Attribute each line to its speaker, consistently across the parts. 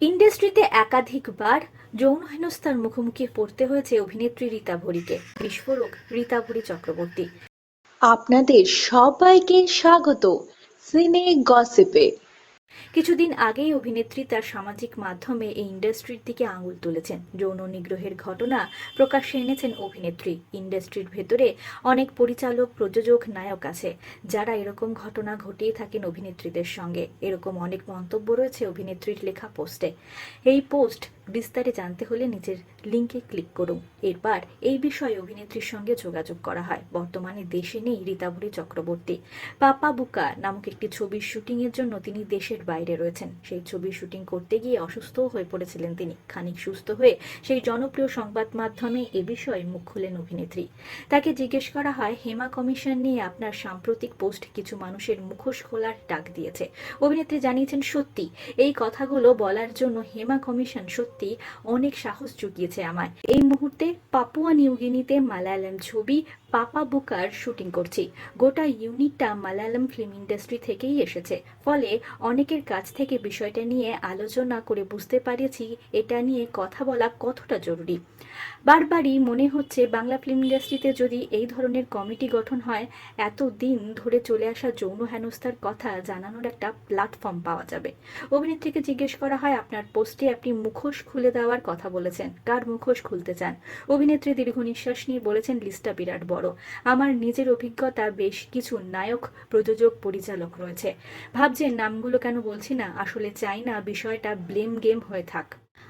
Speaker 1: ইন্ডাস্ট্রিতে একাধিকবার যৌন হেনস্থার মুখোমুখি পড়তে হয়েছে অভিনেত্রী রীতা ভরিকে। বিস্ফোরক, রীতা ভরি চক্রবর্তী।
Speaker 2: আপনাদের সবাইকে স্বাগত। সিনে গসিপে।
Speaker 1: কিছুদিন আগেই অভিনেত্রী তার সামাজিক মাধ্যমে এই ইন্ডাস্ট্রির দিকে আঙুল তুলেছেন। যৌন নিগ্রহের ঘটনা প্রকাশ্যে এনেছেন অভিনেত্রী। ইন্ডাস্ট্রির ভেতরে অনেক পরিচালক, প্রযোজক, নায়ক আছে। যারা এরকম ঘটনা ঘটিয়ে থাকেন অভিনেত্রীদের সঙ্গে। এরকম অনেক মন্তব্য রয়েছে অভিনেত্রীর লেখা পোস্টে। এই পোস্ট বিস্তারে জানতে হলে নিচের লিঙ্কে ক্লিক করুন। এরপর এই বিষয়ে অভিনেত্রীর সঙ্গে যোগাযোগ করা হয়। বর্তমানে দেশে নেই রীতাভরি চক্রবর্তী। পাপা বুকা নামক একটি ছবির শুটিংয়ের জন্য তিনি দেশের বাইরে রয়েছেন। সেই ছবির শুটিং করতে গিয়ে অসুস্থও হয়ে পড়েছিলেন তিনি। খানিক সুস্থ হয়ে সেই জনপ্রিয় সংবাদ মাধ্যমে এ বিষয়ে মুখ খুলেন অভিনেত্রী। তাকে জিজ্ঞেস করা হয়, হেমা কমিশন নিয়ে আপনার সাম্প্রতিক পোস্ট কিছু মানুষের মুখোশ খোলার ডাক দিয়েছে। অভিনেত্রী জানিয়েছেন, সত্যি, এই কথাগুলো বলার জন্য হেমা কমিশন সত্যি অনেক সাহস জুগিয়েছে আমার এই মুহূর্তে পাপুয়া নিউগিনিতে মালায়ালাম ছবি পাপা বুকার শুটিং করছি। গোটা ইউনিটটা মালায়ালাম ফিল্ম ইন্ডাস্ট্রি থেকেই এসেছে। ফলে অনেকের কাছ থেকে বিষয়টা নিয়ে আলোচনা করে বুঝতে পারেছি, এটা নিয়ে কথা বলা কতটা জরুরি। বারবারই মনে হচ্ছে বাংলা ফিল্ম ইন্ডাস্ট্রিতে যদি এই ধরনের কমিটি গঠন হয় এত দিন ধরে চলে আসা যৌন হেনস্থার কথা জানানোর একটা প্ল্যাটফর্ম পাওয়া যাবে। অভিনেত্রীকে জিজ্ঞেস করা হয়, আপনার পোস্টে আপনি মুখোশ খুলে দেওয়ার কথা বলেছেন। কার মুখোশ খুলতে চান? অভিনেত্রী দীর্ঘ নিঃশ্বাস নিয়ে বলেছেন লিস্টটা বিরাট বড়। আমার নিজের অভিজ্ঞতা বেশ কিছু নায়ক, প্রযোজক, পরিচালক রয়েছে। ভাবছেন, নামগুলো কেন বলছি না? আসলে চাই না বিষয়টা ব্লেম গেম হয়ে থাক।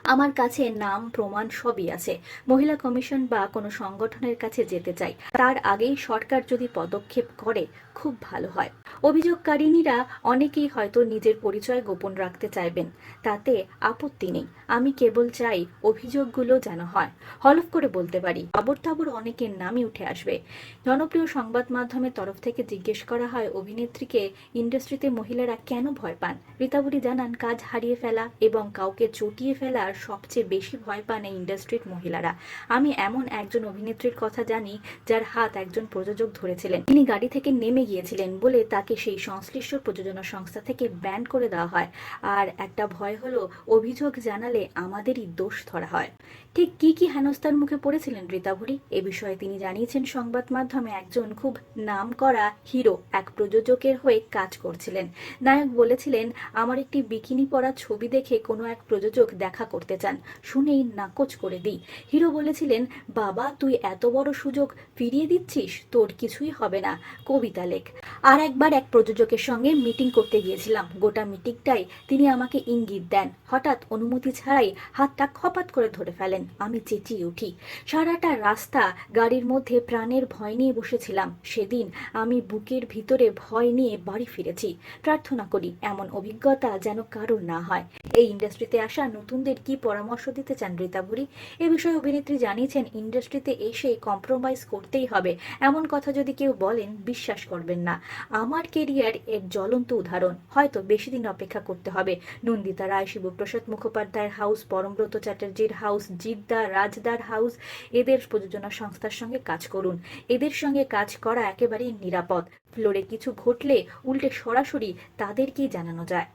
Speaker 1: আমার কাছে নাম, প্রমাণ সবই আছে। মহিলা কমিশন বা কোনো সংগঠনের কাছে যেতে চাই। তার আগেই সরকার যদি পদক্ষেপ করে, খুব ভালো হয়। অভিযোগকারিনীরা অনেকেই হয়তো নিজের পরিচয় গোপন রাখতে চাইবেন। তাতে আপত্তি নেই। আমি কেবল চাই অভিযোগগুলো যেন হয়। হলফ করে বলতে পারি আবর তাবর অনেকের নামই উঠে আসবে। জনপ্রিয় সংবাদ মাধ্যমের তরফ থেকে জিজ্ঞেস করা হয়, অভিনেত্রীকে ইন্ডাস্ট্রিতে মহিলারা কেন ভয় পান? রীতাবরী জানান, কাজ হারিয়ে ফেলা এবং কাউকে চটিয়ে ফেলার সবচেয়ে বেশি ভয় পান এই ইন্ডাস্ট্রির মহিলারা। আমি এমন একজন অভিনেত্রীর কথা জানি, যার হাত একজন প্রযোজক ধরেছিলেন। তিনি গাড়ি থেকে নেমে গিয়েছিলেন বলে তাকে সেই সংশ্লিষ্ট প্রযোজনা সংস্থা থেকে ব্যান করে দেওয়া হয়। আর একটা ভয় হলো, অভিযোগ জানালে আমাদেরই দোষ ধরা হয়। ঠিক কি কি হেনস্থার মুখে পড়েছিলেন রীতাভরি এ বিষয়ে তিনি জানিয়েছেন, সংবাদ মাধ্যমে একজন খুব নাম করা হিরো এক প্রযোজকের হয়ে কাজ করছিলেন। নায়ক বলেছিলেন, আমার একটি বিকিনি পরা ছবি দেখে কোনো এক প্রযোজক দেখা করতে চান, শুনেই নাকচ করে দিই। হিরো বলেছিলেন, বাবা, তুই এত বড় সুযোগ ফিরিয়ে দিচ্ছিস, তোর কিছুই হবে না। কবিতা লেখ। আর একবার এক প্রযোজকের সঙ্গে মিটিং করতে গিয়েছিলাম। গোটা মিটিংটাই তিনি আমাকে ইঙ্গিত দেন। হঠাৎ অনুমতি ছাড়াই হাতটা খপাত করে ধরে ফেলেন। আমি চেঁচিয়ে উঠি। সারাটা রাস্তা গাড়ির মধ্যে প্রাণের ভয় নিয়ে বসেছিলাম। সেদিন আমি বুকের ভিতরে ভয় নিয়ে বাড়ি ফিরেছি। প্রার্থনা করি এমন অভিজ্ঞতা যেন কারোর না হয়। এই ইন্ডাস্ট্রিতে আসা নতুনদের কি পরামর্শ দিতে চান রীতাভরি এ বিষয়ে অভিনেত্রী জানিয়েছেন, ইন্ডাস্ট্রিতে এসে কম্প্রোমাইজ করতেই হবে। এমন কথা যদি কেউ বলেন, বিশ্বাস করবেন না। আমার কেরিয়ার এর জ্বলন্ত উদাহরণ। হয়তো বেশি দিন অপেক্ষা করতে হবে। নন্দিতা রায়, শিবপ্রসাদ মুখোপাধ্যায়ের হাউস পরমব্রত চ্যাটার্জির হাউস জিদ্দা রাজদার হাউস এদের প্রযোজনা সংস্থার সঙ্গে কাজ করুন। এদের সঙ্গে কাজ করা একেবারেই নিরাপদ। ফ্লোরে কিছু ঘটলে উল্টে সরাসরি তাদেরকেই জানানো যায়।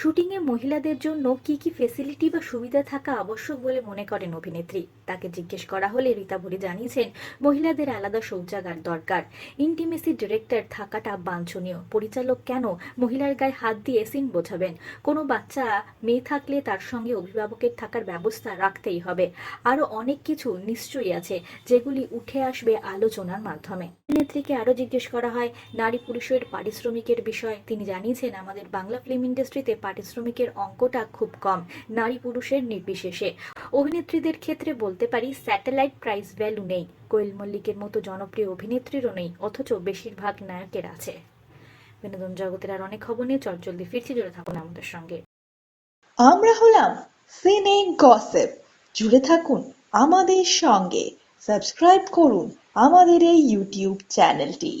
Speaker 1: শুটিংয়ে মহিলাদের জন্য কি কি ফেসিলিটি বা সুবিধা থাকা আবশ্যক বলে মনে করেন অভিনেত্রী? তাকে জিজ্ঞেস করা হলে রীতা ভরি জানিয়েছেন, মহিলাদের আলাদা শৌচাগার দরকার। ইন্টিমেসি ডিরেক্টর থাকাটা বাঞ্ছনীয়। পরিচালক কেন মহিলার গায়ে হাত দিয়ে সিন বোঝাবেন? কোনো বাচ্চা, মেয়ে থাকলে তার সঙ্গে অভিভাবকের থাকার ব্যবস্থা রাখতেই হবে। আরও অনেক কিছু নিশ্চয়ই আছে, যেগুলি উঠে আসবে আলোচনার মাধ্যমে। অভিনেত্রীকে আরও জিজ্ঞেস করা হয়, নারী পুরুষের পারিশ্রমিকের বিষয়। তিনি জানিয়েছেন, আমাদের বাংলা ফিল্ম ইন্ডাস্ট্রিতে পারিশ্রমিকের অঙ্কটা খুব কম, নারী পুরুষের নির্বিশেষে। অভিনেত্রীদের ক্ষেত্রে বলতে পারি স্যাটেলাইট প্রাইস ভ্যালু নেই, কোয়েল মল্লিকের মতো জনপ্রিয় অভিনেত্রীরও নেই, অথচ বেশিরভাগ নায়কের আছে। বিনোদন জগতের আর অনেক খবর নিয়ে চটজলদি ফিরছি জুড়ে থাকুন আমাদের সঙ্গে।
Speaker 2: আমরা হলাম সিনে গসেপ জুড়ে থাকুন আমাদের সঙ্গে। সাবস্ক্রাইব করুন আমাদের এই ইউটিউব চ্যানেলটি।